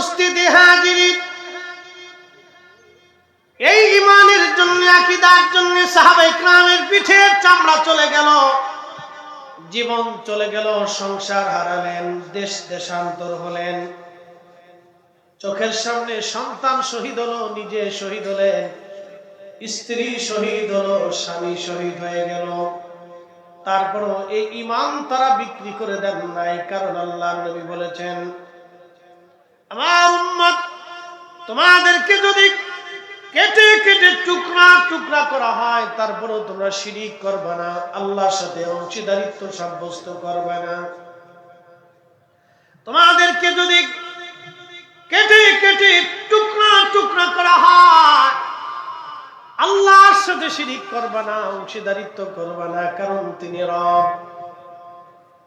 উপস্থিতি হাজিরি। এই ইমানের জন্য, আকিদার জন্য সাহাবাই ক্রামের পিঠে চামড়া চলে গেল। জীবন চলে গেল, সংসার হারালেন, দেশ দেশান্তর হলেন। চোখের সামনে সন্তান শহীদ হলো, নিজে শহীদ হলেন স্ত্রী শহীদ হলো, স্বামী শহীদ হয়ে গেল। তারপরও এই ইমান তারা বিক্রি করে দেন নাই, কারণ আল্লাহ নবী বলেছেন আমার উম্মত, তোমাদেরকে যদি কেটে কেটে টুকরা টুকরা করা হয় তোমরা করবে না, আল্লাহর সাথে অংশীদারিত্ব সাব্যস্ত করবে না। তোমাদেরকে যদি কেটে কেটে টুকরা টুকরা করা হয়, আল্লাহর সাথে শিরিক করবে না, অংশীদারিত্ব করবে না, কারণ তিনি রব।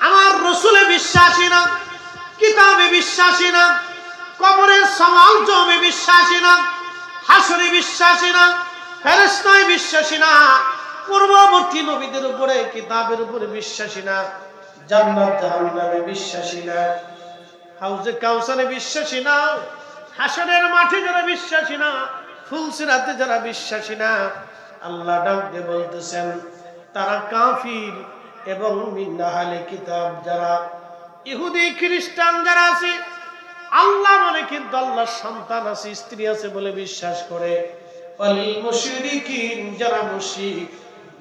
আমার রসুলে বিশ্বাসী না কিতাবে বিশ্বাসী না কবরের সমাল বিশ্বাসী না হাসরে বিশ্বাসী না ফেরেস্তায় বিশ্বাসী না পূর্ববর্তী নবীদের উপরে কিতাবের উপরে বিশ্বাসী না জান্নাত জাহান্নামে বিশ্বাসী না হাউজে কাউসারে বিশ্বাসী না হাসরের মাঠে যারা বিশ্বাসী না ফুলসিরাতে যারা বিশ্বাসী না আল্লাহ ডাক দিয়ে বলতেছেন তারা কাফির এবং মিন্নাহালে কিতাব যারা ইহুদি, খ্রিস্টান যারা আছে, আল্লাহ মানে কিন্তু আল্লাহর সন্তান আছে, স্ত্রী আছে বলে বিশ্বাস করে। যারা মুশরিক,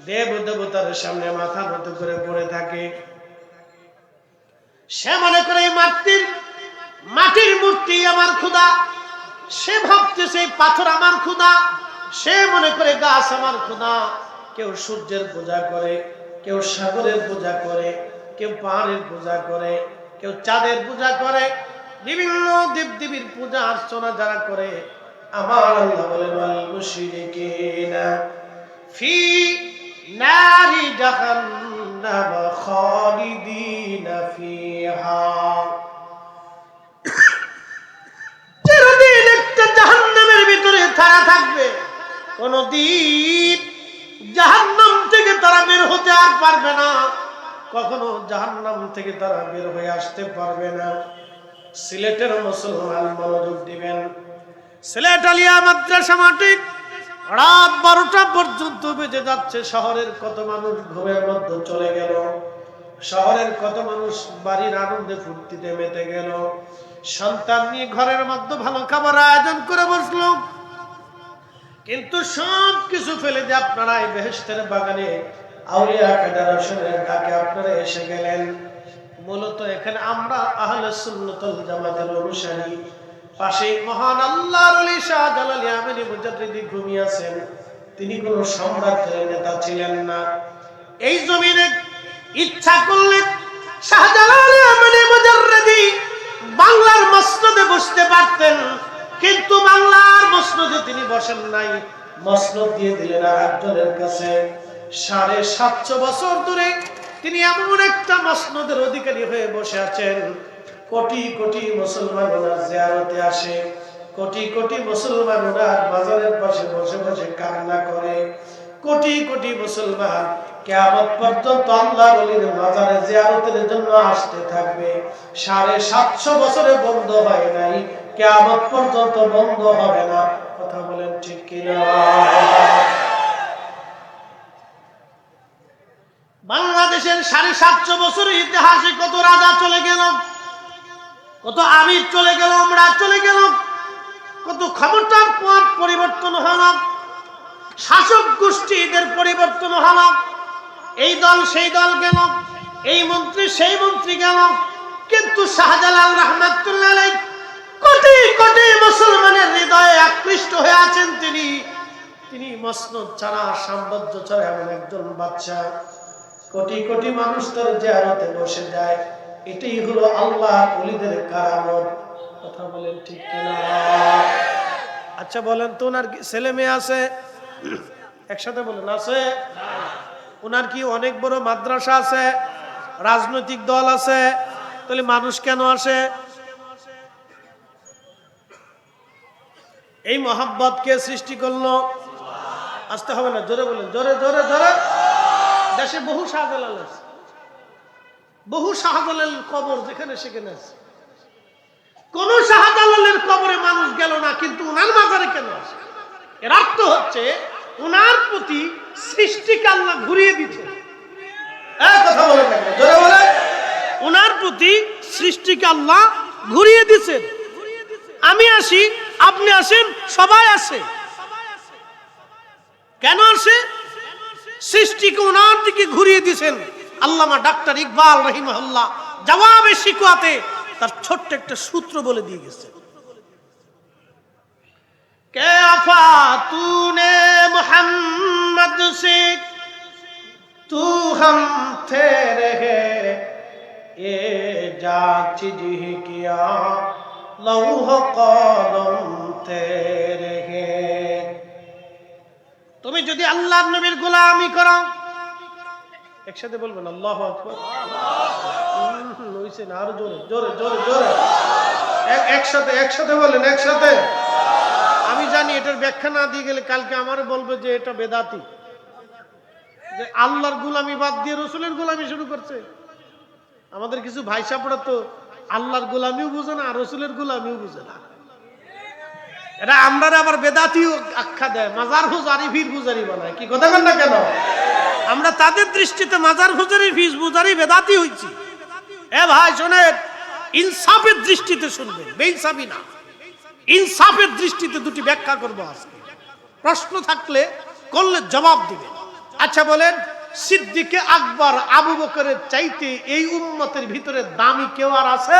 দেব দেবতার সামনে মাথা নত করে পড়ে থাকে। সে মনে করে, এই মাটির মূর্তি আমার খুদা সে ভাবতেছে, এই পাথর আমার খুদা সে মনে করে, গাছ আমার খুদা কেউ সূর্যের পূজা করে। কেউ সাগরের পূজা করে, কেউ পাহাড়ের পূজা করে, কেউ চাঁদের পূজা করে, বিভিন্ন দেব দেবীর পূজা অর্চনা যারা করে, আমার আল্লাহ একটা জাহান্নামের ভিতরে তারা থাকবে। কোনদিন জাহান্নাম থেকে তারা বের হতে আর পারবে না। কখনো জাহান্নাম থেকে তারা বের হয়ে আসতে পারবে না। সিলেটের মুসলমান মনোযোগ দিবেন। সিলেট আলিয়া মাদ্রাসা মাটিক রাত বারোটা পর্যন্ত বেজে যাচ্ছে। শহরের কত মানুষ ঘুমের মধ্যে চলে গেল। শহরের কত মানুষ বাড়ির আনন্দে ফুর্তিতে মেতে গেল। সন্তান নিয়ে ঘরের মধ্যে ভালো খাবার আয়োজন করে বসল। কিন্তু সব কিছু ফেলে দিয়ে আপনারা এই বেহেস্তের বাগানে আউলিয়া ফেডারেশনের ডাকে আপনারা এসে গেলেন। মূলত এখানে আমরা আহলে সুন্নতুল জামাতের অনুসারী। পাশে মহান আল্লাহর ওলি শাহজালাল আমিনী মুজাদ্দিদি ঘুমিয়ে তিনি কোনো সম্রাটের নেতা ছিলেন না। এই জমিনে ইচ্ছা করলে শাহজালাল আমিনী মুজাদ্দিদি বাংলার মসনদে বসতে পারতেন। কিন্তু বাংলার মসনদে তিনি বসেন নাই। মসনদ দিয়ে দিলেন আর একজনের কাছে। সাড়ে সাতশো বছর ধরে তিনি এমন একটা মসনদের অধিকারী হয়ে বসে আছেন। কোটি কোটি মুসলমান ওনার জিয়ারতে আসে। কোটি কোটি মুসলমান ওনার বাজারের পাশে বসে বসে কান্না করে। কোটি কোটি মুসলমান কেয়ামত পর্যন্ত আল্লাহ বলির মাজারে জিয়ারতের জন্য আসতে থাকবে। সাড়ে সাতশো বছরে বন্ধ হয় নাই। কেয়ামত পর্যন্ত বন্ধ হবে না। কথা বলেন ঠিক কিনা? বাংলাদেশের সাড়ে সাতশো বছরের ইতিহাসে কত রাজা চলে গেল? কত আমির চলে গেল? আমরা চলে গেল? কত ক্ষমতার পথ পরিবর্তন হল? শাসক গোষ্ঠী এদের পরিবর্তন হল? এই দল সেই দল গেল? এই মন্ত্রী সেই মন্ত্রী গেল? কিন্তু শাহজালাল রহমাতুল্লাহ কোটি কোটি মুসলমানের হৃদয়ে আকৃষ্ট হয়ে আছেন তিনি। তিনি মসনদ ছাড়া সাম্রাজ্য ছাড়া এমন একজন বাচ্চা কোটি কোটি মানুষ তার জিয়ারতে বসে যায়। এটাই হলো আল্লাহ ওলিদের কারামত। কথা বলেন ঠিক কিনা? আচ্ছা বলেন তো, ওনার কি ছেলে মেয়ে আছে? একসাথে বলেন, আছে? ওনার কি অনেক বড় মাদ্রাসা আছে? রাজনৈতিক দল আছে? তাহলে মানুষ কেন আসে? এই মহাব্বত কে সৃষ্টি করল? আসতে হবে না, জোরে বলেন, জোরে জোরে জোরে। দেশে বহু শাহজালাল আছে। বহু শাহজালাল কবর যেখানে সেখানে আছে। কোন শাহজালালের কবরে মানুষ গেল না, কিন্তু উনার মাজারে কেন আসে এর অর্থ হচ্ছে, উনার প্রতি সৃষ্টিকে আল্লাহ ঘুরিয়ে? জোরে বলেন। উনার প্রতি সৃষ্টিকে আল্লাহ ঘুরিয়ে দিচ্ছেন আমি আসি আপনি আসেন, সবাই আসে। কেন আসে? সৃষ্টিকে ওনার দিকে ঘুরিয়ে দিছেন আল্লামা ডাক্তার ইকবাল রহিমহল্লা জবাবে শিকুয়াতে তার ছোট্ট একটা সূত্র বলে দিয়ে গেছে। কে লৌহ কলম তুমি যদি আল্লাহ নবীর গোলামি করো, একসাথে বলবেন আল্লাহ আরও জোরে জোরে জোরে জোরে। একসাথে একসাথে বলেন, একসাথে। আমি জানি এটার ব্যাখ্যা না দিয়ে গেলে কালকে আমার বলবে যে এটা বেদাতি। যে আল্লাহর গুলামি বাদ দিয়ে রসুলের গুলামি শুরু করছে। আমাদের কিছু ভাই সাপড়া তো আল্লাহর গোলামিও বুঝে না আর রসুলের গোলামিও বুঝে না। এটা আমরা আবার বেদাতিও আখ্যা দেয়, মাজার হুজারি ফির বুজারি বানায়। কি কথা বল না কেন? আমরা তাদের দৃষ্টিতে মাজার হুজারি ফিস বুজারি বেদাতি হইছি। এ ভাই, শোনেন, ইনসাফের দৃষ্টিতে শুনবেন, বেইনসাফি না। ইনসাফের দৃষ্টিতে দুটি ব্যাখ্যা করব আজকে। প্রশ্ন থাকলে করলে জবাব দিবেন। আচ্ছা বলেন সিদ্দিকে আকবর আবু বকরের চাইতে এই উম্মতের ভিতরে দামি কেউ আর আছে?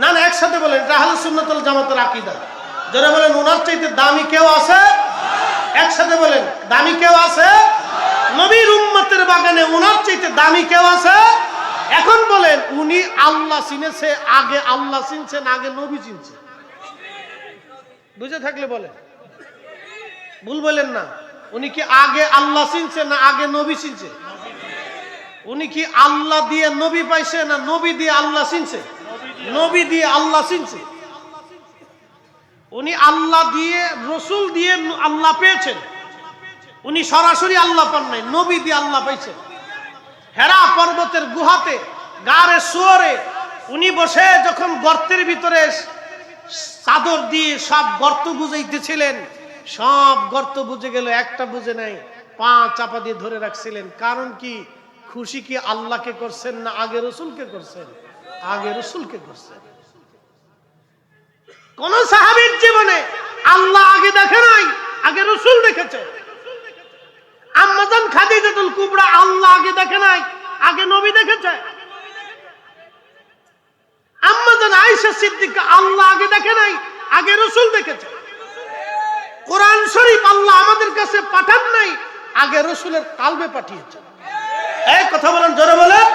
না না, একসাথে বলেন রাহাল সুন্নতুল জামাতের আকিদা। যারা বলেন ওনার চাইতে দামি কেউ আছে? একসাথে বলেন, দামি কেউ আছে? নবীর উম্মতের বাগানে ওনার চাইতে দামি কেউ আছে? এখন বলেন, উনি আল্লাহ চিনেছে, আগে আল্লাহ চিনছেন, আগে নবী চিনছে বুঝে থাকলে বলেন। ভুল বলেন না। উনি কি আগে আল্লাহ চিনছে না আগে নবী চিনছে? উনি কি আল্লাহ দিয়ে নবী পাইছে না নবী দিয়ে আল্লাহ চিনছে? নবী দিয়ে আল্লাহ চিনছে। উনি আল্লাহ দিয়ে, রসুল দিয়ে আল্লাহ পেয়েছেন। উনি সরাসরি আল্লাহ পান নাই, নবী দিয়ে আল্লাহ পাইছেন। হেরা পর্বতের গুহাতে গারে শুয়ারে উনি বসে যখন গর্তের ভিতরে চাদর দিয়ে সব গর্ত বুঝাইতেছিলেন সব গর্ত বুঝে গেল, একটা বুঝে নাই। পা চাপা দিয়ে ধরে রাখছিলেন। কারণ কি? খুশি কি আল্লাহকে করছেন না আগে রসুলকে করছেন? আগে রসুলকে করছেন। কোন সাহাবীর জীবনে আল্লাহ আগে দেখে নাই, আগে রসুল দেখেছে। আম্মাজান খাদিজাতুল কুবরা আল্লাহ আগে দেখে নাই, আগে নবী দেখেছে। আম্মাজান আয়েশা সিদ্দিকা আল্লাহ আগে দেখে নাই, আগে রসুল দেখেছে। কোরআন শরীফ আল্লাহ আমাদের কাছে পাঠান নাই আগে রসুলের কালবে পাঠিয়েছে এই কথা বলেন জোরে বলেন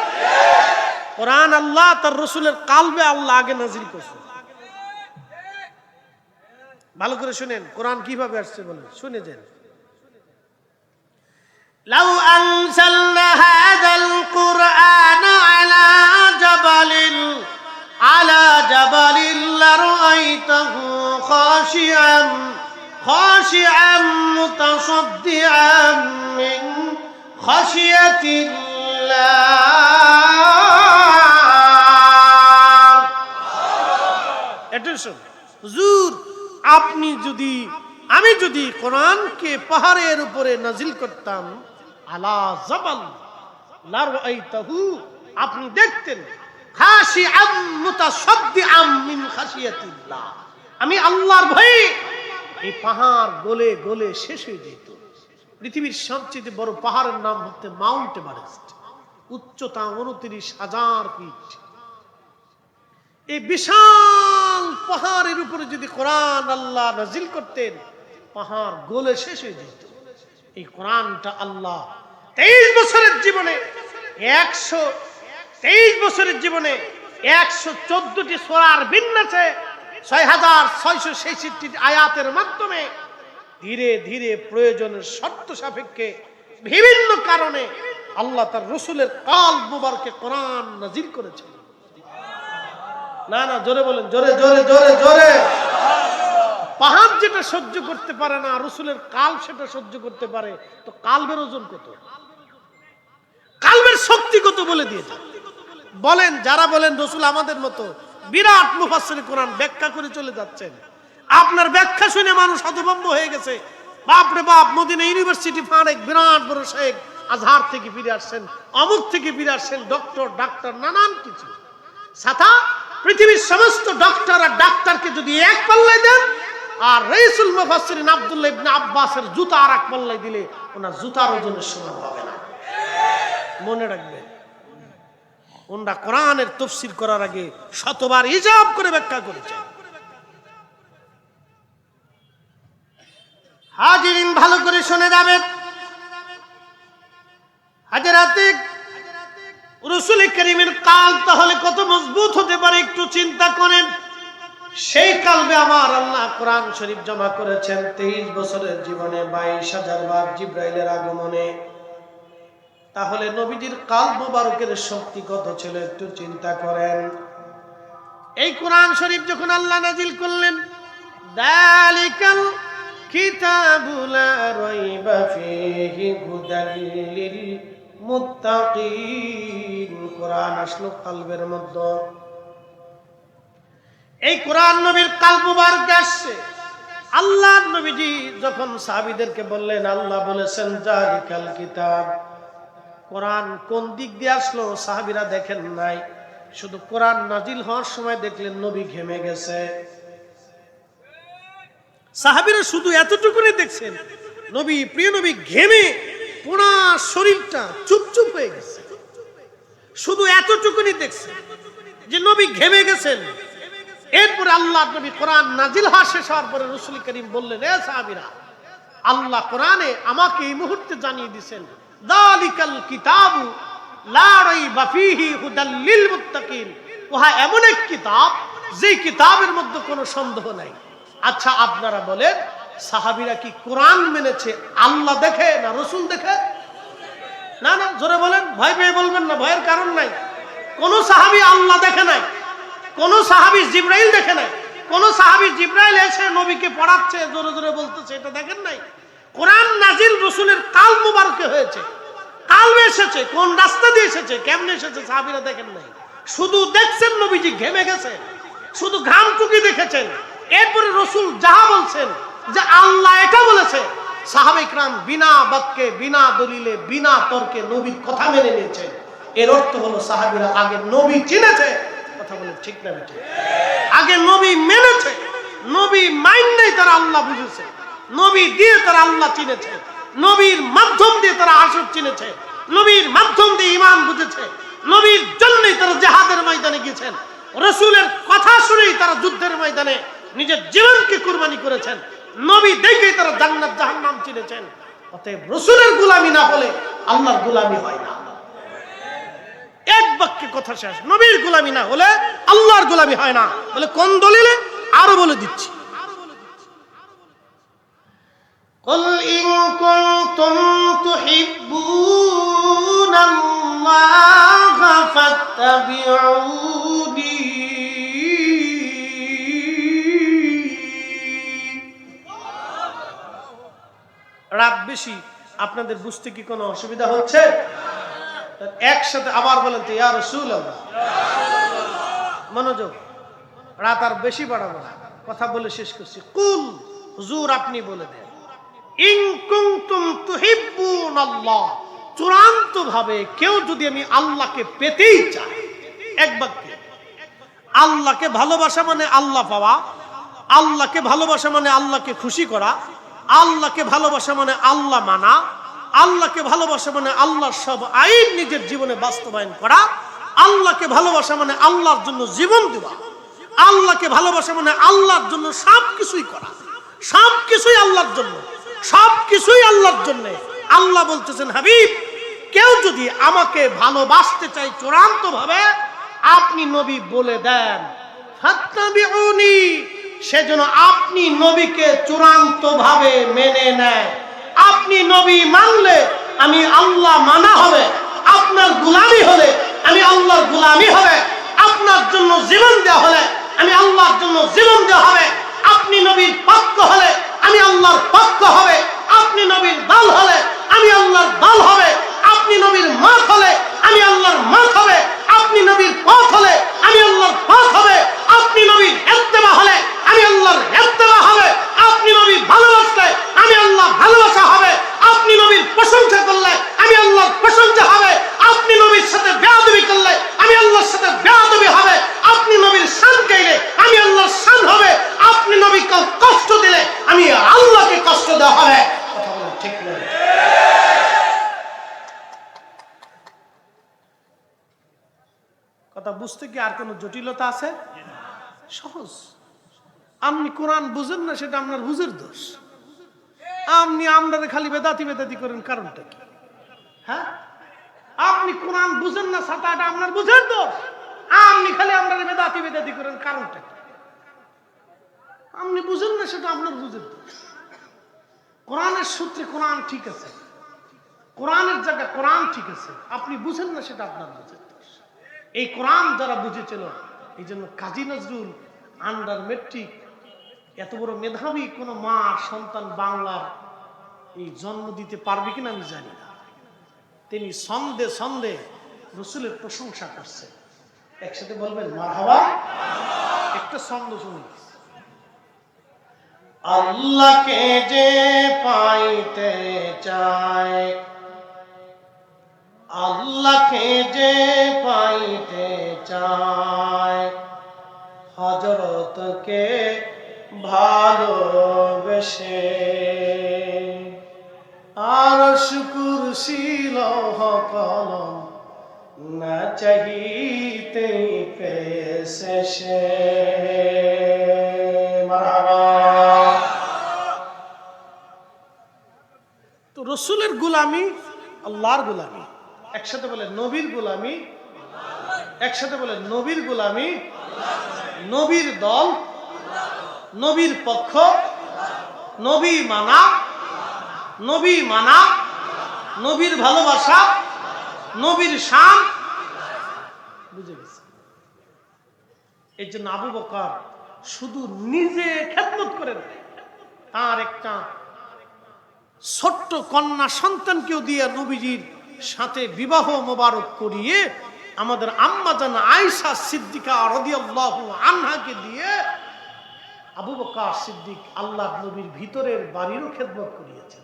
কোরআন আল্লাহ তার রসুলের কালবে আল্লাহ আগে নাজিল করছে ভালো করে শুনেন কোরআন কিভাবে আসছে বলেন শুনে যান لو أنزلنا هذا القرآن على جبل على جبل لرأيته خاشعا خاشعا متصدعا من خشية الله Attention. হুজুর আপনি যদি আমি যদি কোরআনকে পাহাড়ের উপরে নাজিল করতাম আলা জাবাল লারাইতাহু আপনি দেখতেন খাসি আম মুতাসাদ্দি আম মিন খাসিয়াতিল্লাহ আমি আল্লাহর ভয়ে এই পাহাড় গলে গলে শেষ হয়ে যেত। পৃথিবীর সবচেয়ে বড় পাহাড়ের নাম হচ্ছে মাউন্ট এভারেস্ট। উচ্চতা উনত্রিশ হাজার ফিট। এই বিশাল পাহাড়ের উপরে যদি কোরআন আল্লাহ নাজিল করতেন, পাহাড় গোলে শেষ হয়ে যেত। এই কোরআনটা আল্লাহ তেইশ বছরের জীবনে একশো, তেইশ বছরের জীবনে একশো চোদ্দটি সোরার বিন্যাসে ছয় হাজার ছয়শো ছেষট্টি আয়াতের মাধ্যমে ধীরে ধীরে প্রয়োজনের শর্ত সাপেক্ষে বিভিন্ন কারণে আল্লাহ তার রসুলের কাল মুবারকে কোরআন নাজির করেছেন। না না, জোরে বলেন, জোরে জোরে জোরে জোরে। পাহাড় যেটা সহ্য করতে পারে না, রসুলের কাল সেটা সহ্য করতে পারে, তো কালবের ওজন কত? কালবের শক্তি কত বলে দিয়েছে বলেন, যারা বলেন রসুল আমাদের মতো বিরাট মুফাসসির কোরআন ব্যাখ্যা করে চলে যাচ্ছেন। আপনার ব্যাখ্যা শুনে মানুষ হতভম্ব হয়ে গেছে। বাপরে বাপ, মদিনা ইউনিভার্সিটি ফাঁড়েক বিরাট বড় শেখ আজহার থেকে ফিরে আসছেন, অমুক থেকে ফিরে আসছেন ডক্টর, ডাক্তার, নানান কিছু। সাথা পৃথিবীর সমস্ত ডক্টর আর ডাক্তারকে যদি এক পাল্লায় দেন, আর রইসুল মুফাসসিরিন আব্দুল্লাহ ইবনে আব্বাসের জুতা আর এক পাল্লায় দিলে ওনার জুতার ওজনের সমান হবে না। মনে রাখবেন ওনারা কোরআনের তফসির করার আগে শতবার হিজাব করে ব্যাখ্যা করেছেন হাজিরিন ভালো করে শুনে যাবেন রসুল করিমের কাল তাহলে কত মজবুত হতে পারে একটু চিন্তা করেন। সেই কালবে আমার আল্লাহ কোরআন শরীফ জমা করেছেন তেইশ বছরের জীবনে বাইশ হাজার বার জিব্রাইলের আগমনে। তাহলে নবীজির কাল মোবারকের শক্তি কত ছিল একটু চিন্তা করেন। এই কোরআন শরীফ যখন আল্লাহ নাজিল করলেন, দালিকাল কিতাবুলা রাইবা ফীহি মুত্তাকিন। কোরআন আসলো কালবের মধ্যে। এই কোরআন নবীর কাল মুবারক আসছে। আল্লাহ নবীজি যখন সাহাবীদেরকে বললেন, আল্লাহ বলেছেন জালিকাল কিতাব। কোরআন কোন দিক দিয়ে আসলো সাহাবীরা দেখেন নাই। শুধু কোরআন নাজিল হওয়ার সময় দেখলেন নবী ঘেমে গেছে। সাহাবীরা শুধু এতটুকুনি দেখছেন, নবী, প্রিয় নবী ঘেমে পুরা শরীরটা চুপচুপ হয়ে গেছে। শুধু এতটুকুনি দেখছেন যে নবী ঘেমে গেছেন। এরপরে আল্লাহ নবী কোরআন নাজিল হওয়া শেষ হওয়ার পরে রসুল করিম বললেন, এ সাহাবীরা, আল্লাহ কোরআনে আমাকে এই মুহূর্তে জানিয়ে দিছেন দালিকাল কিতাবু লা রাইবা ফীহি হুদাল লিল মুত্তাকিন। ওহা এমন এক কিতাব যে কিতাবের মধ্যে কোনো সন্দেহ নাই। আচ্ছা আপনারা বলেন, সাহাবীরা কি কোরআন মেনেছে, আল্লাহ দেখে না রসুল দেখে? না না, জোরে বলেন, ভয় পেয়ে বলবেন না, ভয়ের কারণ নাই। কোন সাহাবী আল্লাহ দেখে নাই, কোন সাহাবী জিব্রাইল দেখে নাই, কোন সাহাবী জিব্রাইল এসে নবীকে পড়াচ্ছে, জোরে জোরে বলতেছে, এটা দেখেন নাই? কোরআন নাজিল রসুলের কাল মুবারকে হয়েছে। কালবে এসেছে, কোন রাস্তা দিয়ে এসেছে, কেমনে এসেছে সাহাবীরা দেখেন নাই। শুধু দেখছেন নবীজি, ঘেমে গেছে। শুধু ঘাম টুকি দেখেছেন। এরপরে রসুল যাহা বলছেন, যে আল্লাহ এটা বলেছে সাহাবিকরাম বিনা বাক্যে, বিনা দলিলে, বিনা তর্কে নবীর কথা মেনে নিয়েছে এর অর্থ হলো সাহাবীরা আগে নবী চিনেছে, কথা বলে ঠিক না আগে নবী মেনেছে, নবী মাইন নেই তারা আল্লাহ বুঝেছে। নবী দিয়ে তারা আল্লাহ চিনেছে। নবীর মাধ্যম দিয়ে তারা আসর চিনেছে। নবীর মাধ্যম দিয়ে ইমান বুঝেছে। নবীর জন্যই তারা জেহাদের ময়দানে গিয়েছেন। রসুলের কথা শুনেই তারা যুদ্ধের ময়দানে নিজের জীবনকে কুরবানি করেছেন। নবী দেখেই তারা জান্নাত জাহান নাম চিনেছেন। অতএব রসুলের গুলামি না হলে আল্লাহর গুলামি হয় না। এক বাক্যে কথা শেষ। নবীর গোলামি না হলে আল্লাহর গোলামি হয় না। বলে কোন দলিলে? আরও বলে দিচ্ছি। قل إن كنتم تحبون الله فاتبعوني রাত বেশি আপনাদের বুঝতে কি কোনো অসুবিধা হচ্ছে একসাথে আবার বলেন তো ইয়া রসুল মনোযোগ রাত আর বেশি বাড়াবো না কথা বলে শেষ করছি কুল হুজুর আপনি বলে দেন চূড়ান্ত ভাবে কেউ যদি আমি আল্লাহকে পেতেই চাই, এক বাক্যে, আল্লাহকে ভালোবাসা মানে আল্লাহ পাওয়া, আল্লাহকে ভালোবাসা মানে আল্লাহকে খুশি করা, আল্লাহকে ভালোবাসা মানে আল্লাহ মানা, আল্লাহকে ভালোবাসা মানে আল্লাহর সব আইন নিজের জীবনে বাস্তবায়ন করা, আল্লাহকে ভালোবাসা মানে আল্লাহর জন্য জীবন দেওয়া, আল্লাহকে ভালোবাসা মানে আল্লাহর জন্য সব কিছুই করা সব কিছুই আল্লাহর জন্য। সব কিছুই আল্লাহর জন্য। আল্লাহ বলতেছেন, হাবিব, কেউ যদি আমাকে ভালোবাসতে চাই চূড়ান্ত ভাবে আপনি নবী বলে দেন। সেজন্য আপনি নবীকে চূড়ান্ত ভাবে মেনে নেয়। আপনি নবী মানলে আমি আল্লাহ মানা হবে। আপনার গুলামি হলে আমি আল্লাহর গুলামি হবে। আপনার জন্য জীবন দেওয়া হলে আমি আল্লাহর জন্য জীবন দেওয়া হবে। আপনি নবীর পক্ষ হলে আমি আল্লাহর পক্ষ হবে, আপনি নবীর দল হলে, আমি আল্লাহর দল হবে, আপনি নবীর মাথ হলে, আমি আল্লাহর মাথ হবে, আপনি নবীর পথ হলে, আমি আল্লাহর পথ হবে, আপনি নবীর এত্তেবা হলে, আমি আল্লাহর এত্তেবা হবে, আপনি নবীর ভালোবাসলে, আমি আল্লাহ ভালোবাসা হবে। আপনি নবীর প্রশংসা করলে আমি আল্লাহর প্রশংসা হবে। আপনি নবীর সাথে বেয়াদবি করলে আমি আল্লাহর সাথে বেয়াদবি হবে। আপনি নবীর শান গাইলে আমি আল্লাহর শান হবে। আপনি নবীকে কষ্ট দিলে আমি আল্লাহকে কষ্ট দেওয়া হবে। কথা বলেন, ঠিক কথা বুঝতে কি আর কোনো জটিলতা আছে? সহজ। আপনি কোরআন বুঝেন না, সেটা আপনার বুঝের দোষ। আপনি আমরা খালি বেদাতি বেদাতি করেন, কারণটা কি? হ্যাঁ? আপনি কোরআন বুঝেন না সাতাটা আপনার বুঝেন তো আপনি খালি আমরা বেদাতি বেদাতি করেন, কারণটা কি? আপনি বুঝেন না, সেটা আপনার বুঝের দোষ। কোরআনের সূত্রে কোরআন ঠিক আছে। কোরআনের জায়গায় কোরআন ঠিক আছে। আপনি বুঝেন না, সেটা আপনার দোষ। এই কোরআন যারা বুঝেছিল, এই জন্য কাজী নজরুল আন্ডার মেট্রিক এত বড় মেধাবী কোনো মা সন্তান বাংলার এই জন্ম দিতে পারবে কিনা আমি জানি না। তিনি সন্দে সন্দে রসুলের প্রশংসা করছে একসাথে বলবেন, মারহাবা। একটা ছন্দ শুনি আল্লাহকে যে পাইতে চায়, আল্লাহকে যে পাইতে চায় হজরতকে ভালোবেসে। আর শুকুর শিল কলম না চাহিতে পেশে সে। তো রসুলের গুলামি, আল্লাহর গুলামি। একসাথে বলে নবীর গুলামি। একসাথে বলে নবীর গুলামি। নবীর দল নবীর পক্ষ, নবী মানা নবী মানা, নবীর ভালোবাসা, নবীর শান। বুঝে গেছে? এই জন্য আবু বকর শুধু নিজে খেদমত করেন তার একটা ছোট্ট কন্যা সন্তানকেও দিয়ে নবীজির সাথে বিবাহ মোবারক করিয়ে আমাদের আম্মা জান আয়সা সিদ্দিকা রদিয়াল্লাহু আনহাকে দিয়ে আবু বকর সিদ্দিক আল্লাহ নবীর ভিতরের বাড়িরও খেদমত করিয়েছেন।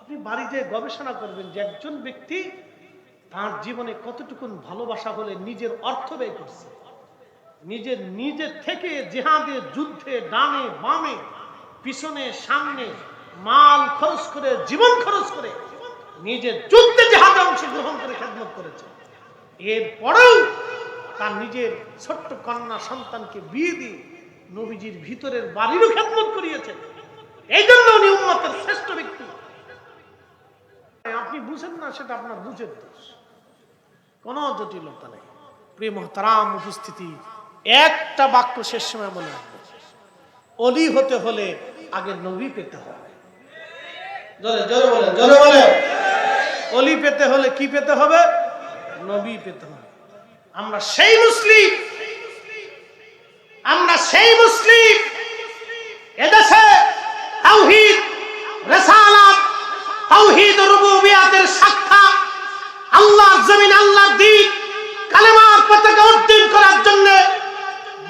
আপনি বাড়িতে গবেষণা করবেন যে একজন ব্যক্তি তার জীবনে কতটুকুন ভালোবাসা হলে নিজের অর্থ ব্যয় করছে। নিজের নিজের থেকে জেহাদে, যুদ্ধে, ডানে, বামে, পিছনে, সামনে, মাল খরচ করে, জীবন খরচ করে নিজের যুদ্ধে জেহাদে অংশগ্রহণ করে খেদমত করেছে। এরপরেও তার নিজের ছোট্ট কন্যা সন্তানকে বিয়ে দিয়ে নবীজির ভিতরের বাড়িরও খেদমত করিয়েছেন এই জন্য উনি উম্মতের শ্রেষ্ঠ ব্যক্তি। আপনি বুঝেন না, সেটা আপনার বুঝের দোষ। কোনো জটিলতা নেই। প্রিয় মহতারাম, উপস্থিতি। একটা বাক্য শেষ সময় মনে রাখবে অলি হতে হলে আগে নবী পেতে হবে। অলি পেতে হলে কি পেতে হবে? নবী পেতে হবে। আমরা সেই মুসলিম সেই মুসলিম এদেশে তাওহীদ, রেসালাত, তাওহীদ রুবুবিয়াতের সাক্ষা, আল্লাহর জমিন, আল্লাহর দ্বীপ কালেমার পতাকা উদ্দিন করার জন্য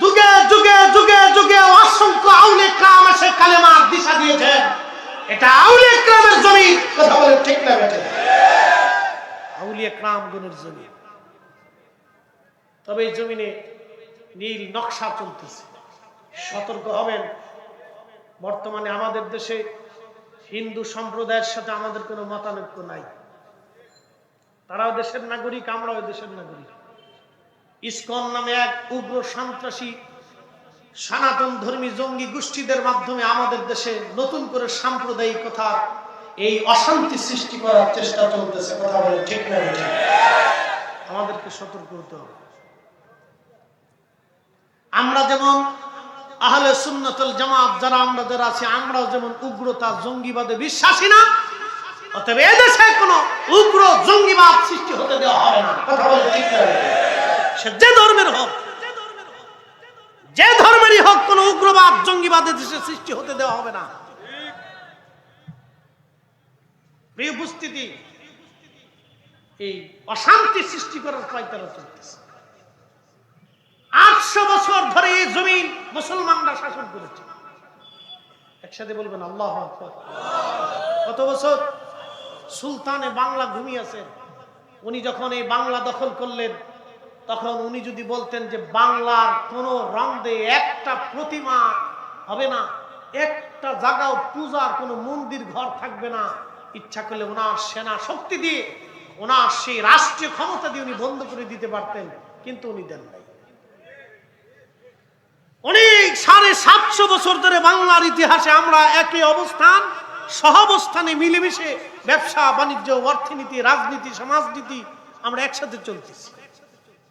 যুগে যুগে যুগে যুগে অসংখ্য আউলে কাম এসে কালেমার দিশা দিয়েছেন। এটা আউলে ক্রামের জমিন। কথা বলে ঠিক না বেটে আউলিয়া ক্রাম গুণের জমিন। তবে এই জমিনে নীল নকশা চলতেছে। সতর্ক হবেন। বর্তমানে আমাদের দেশে হিন্দু সম্প্রদায়ের সাথে আমাদের কোনো মতানৈক্য নাই। তারাও দেশের নাগরিক, আমরাও দেশের নাগরিক। ইসকন নামে এক উগ্র সন্ত্রাসী, সনাতন ধর্মী জঙ্গি গোষ্ঠীদের মাধ্যমে আমাদের দেশে নতুন করে সাম্প্রদায়িকতার এই অশান্তি সৃষ্টি করার চেষ্টা চলতেছে। কথা বলে ঠিক না? আমাদেরকে সতর্ক হতে হবে। আমরা যেমন আহলে সুন্নতুল জামাত যারা আমরা আছি, আমরাও যেমন উগ্রতা, জঙ্গিবাদে বিশ্বাসী না, অতএব এদেশে কোনো উগ্র জঙ্গিবাদ সৃষ্টি হতে দেওয়া হবে না। কথা বলে ঠিক সে যে ধর্মের হোক, যে ধর্মেরই হোক কোন উগ্রবাদ, জঙ্গিবাদ দেশে সৃষ্টি হতে দেওয়া হবে না। প্রিয় উপস্থিতি, এই অশান্তি সৃষ্টি করার পাইতারা চলতেছে। আটশো বছর ধরে এই মুসলমানরা শাসন করেছে। একসাথে বলবেন, আল্লাহ কত বছর সুলতানে বাংলা ঘুমিয়েছেন উনি যখন এই বাংলা দখল করলেন, তখন উনি যদি বলতেন যে বাংলার কোন রন্দে একটা প্রতিমা হবে না, একটা জায়গাও পূজার কোনো মন্দির ঘর থাকবে না, ইচ্ছা করলে ওনার সেনা শক্তি দিয়ে, ওনার সেই রাষ্ট্রীয় ক্ষমতা দিয়ে উনি বন্ধ করে দিতে পারতেন, কিন্তু উনি দেন নাই। অনেক সাড়ে সাতশো বছর ধরে বাংলার ইতিহাসে আমরা একই অবস্থান, সহাবস্থানে মিলেমিশে ব্যবসা, বাণিজ্য, অর্থনীতি, রাজনীতি, সমাজনীতি আমরা একসাথে চলতেছি।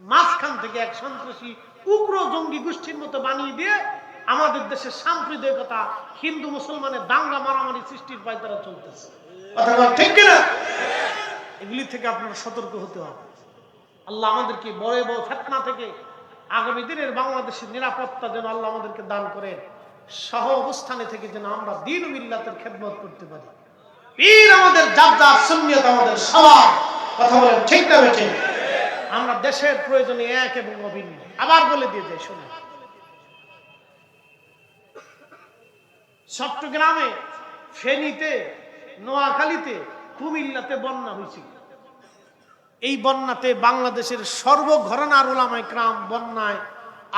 মাঝখান থেকে এক সন্ত্রাসী উগ্র জঙ্গি গোষ্ঠীর মতো বানিয়ে দিয়ে আমাদের দেশের সাম্প্রদায়িকতা, হিন্দু, মুসলমানের দাঙ্গা মারামারি সৃষ্টির পায় তারা চলতেছে। ঠিক কিনা? এগুলি থেকে আপনারা সতর্ক হতে হবে। আল্লাহ আমাদেরকে বড় বড় ফেতনা থেকে আগামী দিনের বাংলাদেশের নিরাপত্তা যেন আল্লাহ আমাদেরকে দান করেন সহ অবস্থানে থেকে যেন আমরা দিন মিল্লাতের খেদমত করতে পারি। পীর আমাদের জাবদার সুন্নিয়ত আমাদের স্বভাব কথা বলেন ঠিক না বেঠিক? আমরা দেশের প্রয়োজনে এক এবং অভিন্ন। আবার বলে দিয়ে যাই শুনে চট্টগ্রামে ফেনীতে, নোয়াখালীতে, কুমিল্লাতে বন্যা হয়েছিল। এই বন্যাতে বাংলাদেশের সর্বঘরনার ওলামায় ক্রাম বন্যায়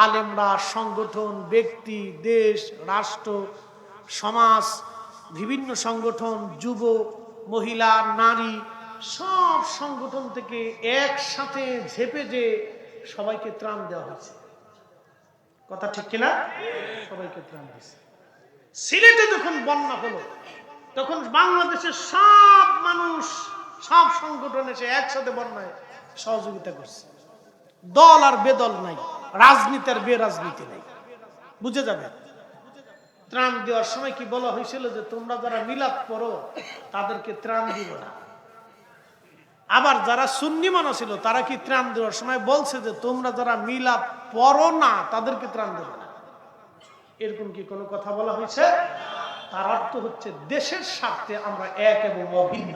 আলেমরা, সংগঠন, ব্যক্তি, দেশ, রাষ্ট্র, সমাজ, বিভিন্ন সংগঠন, যুব, মহিলা, নারী, সব সংগঠন থেকে একসাথে ঝেপে যে সবাইকে ত্রাণ দেওয়া হয়েছে। কথা ঠিক কিনা? সবাইকে ত্রাণ দিয়েছে। সিলেটে যখন বন্যা হলো, তখন বাংলাদেশের সব মানুষ সংগঠন এসে একসাথে বন্যায় সহযোগিতা করছে। দল আর বেদল নাই, রাজনীতি আর বেরাজনীতি নাই। বুঝে যাবে? ত্রাণ দেওয়ার সময় কি বলা হয়েছিল যে, তোমরা যারা মিলাদ পড়ো, তাদেরকে ত্রাণ দিব না। আবার যারা সুন্নি মানা ছিল, তারা কি ত্রাণ দেওয়ার সময় বলছে যে, তোমরা যারা মিলাপ পড়ো না, তাদেরকে ত্রাণ দেবে না? এরকম কি কোনো কথা বলা হয়েছে? তার অর্থ হচ্ছে, দেশের স্বার্থে আমরা এক এবং অভিন্ন।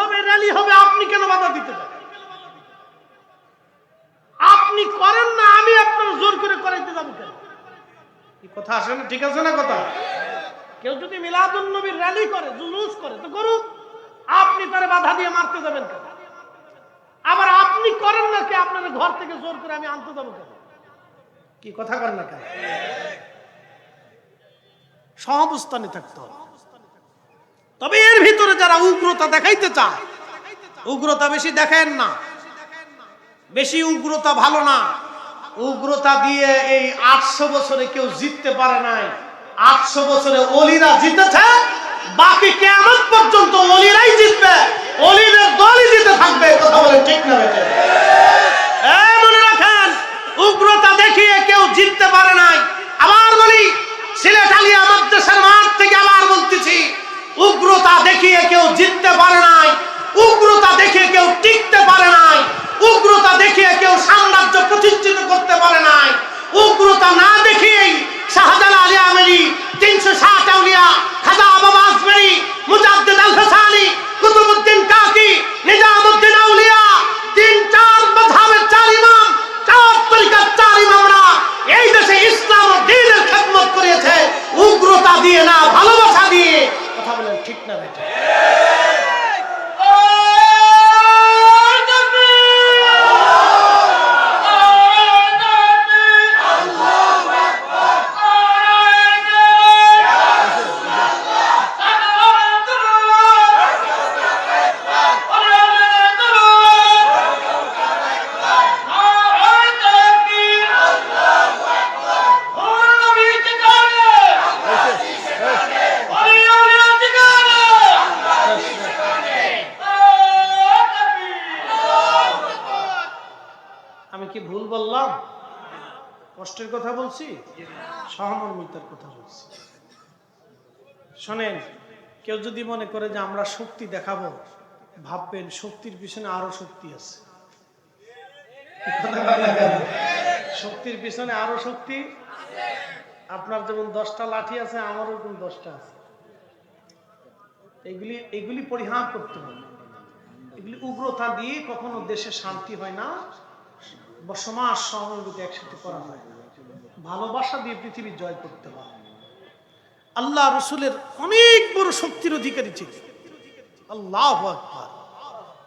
হবে র্যালি হবে, আপনি কেন বাধা দিতে চান আপনি করেন না, আমি আপনার জোর করে করাইতে যাব কেন? কথা আসে না, ঠিক আছে না কথা? কেউ যদি মিলাদুন নবীর র্যালি করে, জুলুস করে, তো করুক। আপনি তারে বাধা দিয়ে মারতে যাবেন কেন? আবার আপনি করেন না কি আপনার ঘর থেকে জোর করে আমি আনতে যাব কেন? কি কথা কর না কেন? সহাবস্থানে থাকতে হবে। তবে এর ভিতরে যারা উগ্রতা দেখাইতে চায়, উগ্রতা বেশি দেখেন না। বেশি উগ্রতা ভালো না। উগ্রতা দিয়ে এই আটশো বছরে কেউ জিততে পারে নাই। আটশো বছরে অলিরা জিতেছে, বাকি কেমন পর্যন্ত অলিরাই জিতবে, অলিদের দলই জিতে থাকবে কথা বলে ঠিক না মনে রাখেন, উগ্রতা দেখিয়ে কেউ জিততে পারে নাই। আবার বলি, সিলেট আলিয়া মাঠ থেকে আবার বলতেছি উগ্রতা দেখিয়ে কেউ জিততে পারে নাই, উগ্রতা দেখিয়ে কেউ টিকতে পারে নাই, উগ্রতা দেখিয়ে কেউ সাম্রাজ্য প্রতিষ্ঠিত করতে পারে নাই। উগ্রতা না দেখিয়েই শাহজালাল আলী আমেরি তিনশো ষাট আউলিয়া, খাজা বাবা আসমেরি মুজাদ্দিদ আল হাসানি কুতুবুদ্দিন কাকি নিজামুদ্দিন আউলিয়া, তিন চার মাযহাবের চার ইমাম, চার তরিকার চার ইমামরা এই দেশে ইসলাম ও দ্বীনের খেদমত করেছে। উগ্রতা দিয়ে না, ভালোবাসা দিয়ে কথা বলেন ঠিক না বেটা? বলছি? সহমর্মিতার কথা বলছি। শোনেন, কেউ যদি মনে করে যে আমরা শক্তি দেখাবো, ভাববেন শক্তির পিছনে আরও শক্তি আছে। শক্তির পিছনে আরও শক্তি? আপনার যেমন দশটা লাঠি আছে, আমারও এরকম দশটা আছে? এগুলি এগুলি পরিহার করতে হবে। এগুলি উগ্রতা দিয়ে কখনো দেশে শান্তি হয় না। বা সমাজ সহযোগিতা একসাথে করা হয় না। ভালোবাসা দিয়ে পৃথিবী জয় করতে হয়। আল্লাহ রসুলের অনেক বড় শক্তির অধিকারী ছিলেন। আল্লাহ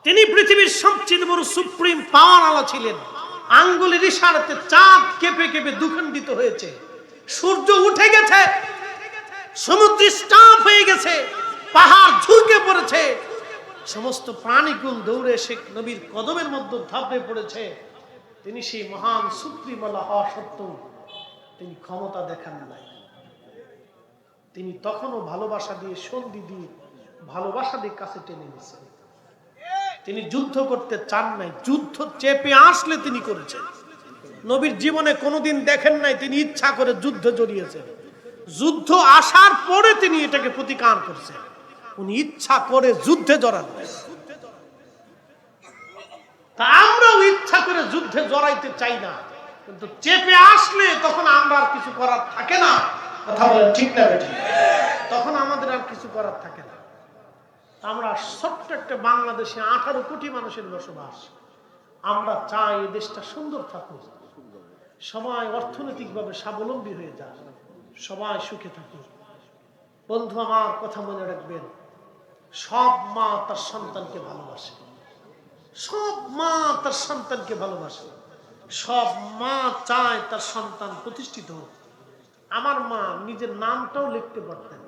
তিনি পৃথিবীর সবচেয়ে বড় সুপ্রিম পাওয়ার আলা ছিলেন। আঙ্গুলের ইশারাতে চাঁদ কেঁপে কেঁপে দুখণ্ডিত হয়েছে। সূর্য উঠে গেছে। সমুদ্র স্টাফ হয়ে গেছে। পাহাড় ঝুঁকে পড়েছে। সমস্ত প্রাণীকুল দৌড়ে শেখ নবীর কদমের মধ্যে ধাপে পড়েছে। তিনি সেই মহান সুপ্রিমলা হওয়া সত্ত্বেও তিনি ক্ষমতা দেখান নাই। তিনি তখনও ভালোবাসা দিয়ে, সন্ধি দিয়ে, ভালোবাসা দিয়ে কাছে টেনে নিয়েছেন। তিনি যুদ্ধ করতে চান নাই, যুদ্ধ চেপে আসলে তিনি করেছেন। নবীর জীবনে কোনোদিন দেখেন নাই তিনি ইচ্ছা করে যুদ্ধে জড়িয়েছেন। যুদ্ধ আসার পরে তিনি এটাকে প্রতিকার করছেন। উনি ইচ্ছা করে যুদ্ধে জড়ান। তা আমরাও ইচ্ছা করে যুদ্ধে জড়াইতে চাই না। কিন্তু চেপে আসলে তখন আমরা আর কিছু করার থাকে না। কথা বলেন ঠিক না বেঠিক? তখন আমাদের আর কিছু করার থাকে না। আমরা ছোট্ট একটা বাংলাদেশে আঠারো কোটি মানুষের বসবাস। আমরা চাই এই দেশটা সুন্দর থাকুক। সবাই অর্থনৈতিকভাবে স্বাবলম্বী হয়ে যাক। সবাই সুখে থাকুক। বন্ধু আমার, কথা মনে রাখবেন, সব মা তার সন্তানকে ভালোবাসে। সব মা তার সন্তানকে ভালোবাসে। সব মা চায় তার সন্তান প্রতিষ্ঠিত হোক। আমার মা নিজের নামটাও লিখতে পারতেন।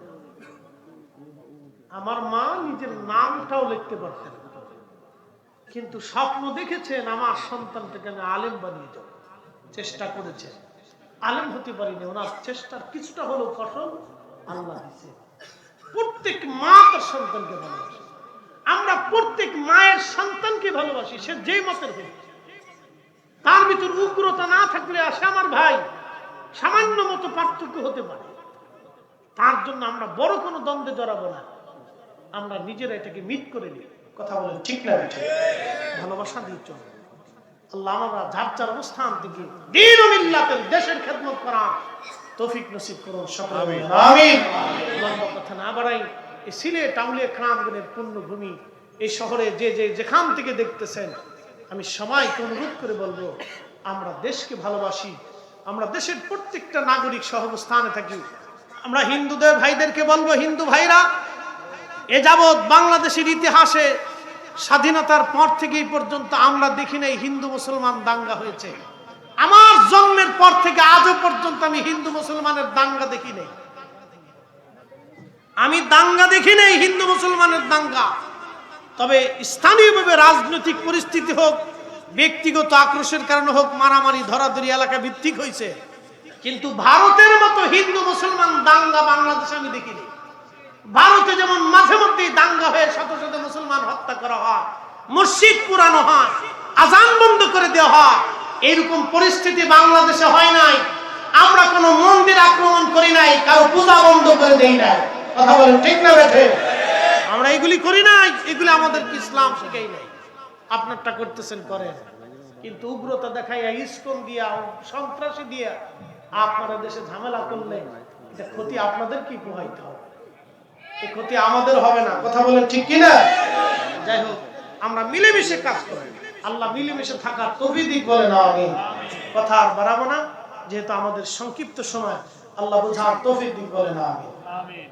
আমার মা নিজের নামটাও লিখতে পারতেন। কিন্তু স্বপ্ন দেখেছেন আমার সন্তানটাকে আমি আলেম বানিয়ে যাব চেষ্টা করেছেন। আলেম হতে পারিনি। ওনার চেষ্টার কিছুটা হলো ফসল আল্লাহ দিছে। প্রত্যেক মা তার সন্তানকে ভালোবাসে। আমরা প্রত্যেক মায়ের সন্তানকে ভালোবাসি, সে যেই মতের হোক। তার ভিতর উগ্রতা না থাকলে আসে আমার ভাই। সামান্য মতো পার্থক্য হতে পারে। তার জন্য আমরা বড় কোনো দ্বন্দ্বে জড়াবো না। আমরা নিজেরা এটাকে মিট করে নিই। কথা বলেন ঠিক না ভালোবাসা দিয়ে চল। আল্লাহ আমরা যার যার অবস্থান থেকে দিন মিল্লাতের দেশের খেদমত করা তৌফিক নসিব করুন সকলে আমিন। লম্বা কথা না বাড়াই এই সিলেট পুণ্যভূমি এই শহরে যে যে যেখান থেকে দেখতেছেন আমি সবাইকে অনুরোধ করে বলব, আমরা দেশকে ভালোবাসি, আমরা দেশের প্রত্যেকটা নাগরিক সহবস্থানে থাকি। আমরা হিন্দুদের ভাইদেরকে বলব, হিন্দু ভাইরা, এ যাবৎ বাংলাদেশের ইতিহাসে স্বাধীনতার পর থেকে এই পর্যন্ত আমরা দেখি নাই হিন্দু মুসলমান দাঙ্গা হয়েছে। আমার জন্মের পর থেকে আজও পর্যন্ত আমি হিন্দু মুসলমানের দাঙ্গা দেখি নাই। আমি দাঙ্গা দেখি নাই হিন্দু মুসলমানের দাঙ্গা। তবে স্থানীয়ভাবে রাজনৈতিক পরিস্থিতি হোক, ব্যক্তিগত আক্রোশের কারণে হোক, মারামারি, ধরাধরি এলাকা ভিত্তিক হয়েছে। কিন্তু ভারতের মতো হিন্দু, মুসলমান দাঙ্গা বাংলাদেশে আমি দেখিনি। ভারতে যেমন মাঝে মধ্যেই দাঙ্গা হয়ে শত শত মুসলমান হত্যা করা হয়, মসজিদ পুরানো হয়, আজান বন্ধ করে দেওয়া হয়, এইরকম পরিস্থিতি বাংলাদেশে হয় নাই। আমরা কোনো মন্দির আক্রমণ করি নাই, কারও পূজা বন্ধ করে দেই নাই। কথা বলেন ঠিক না আমরা এগুলি করি নাই, এগুলি আমাদের ইসলাম শিখাই নাই। আপনারটা করতেছেন, করেন। কিন্তু উগ্রতা দেখাইয়া, ইস্কন দিয়া, সন্ত্রাসী দিয়া আপনারা দেশে ঝামেলা করলে এটা ক্ষতি আপনাদের কি প্রভাবিত হবে। এই ক্ষতি আমাদের হবে না। কথা বলেন ঠিক কি না যাই হোক, আমরা মিলেমিশে কাজ করি। আল্লাহ মিলেমিশে থাকার বলে না আমি কথা আর বাড়াবো না, যেহেতু আমাদের সংক্ষিপ্ত সময়, আল্লাহ বোঝার বলে না আমি আমিন।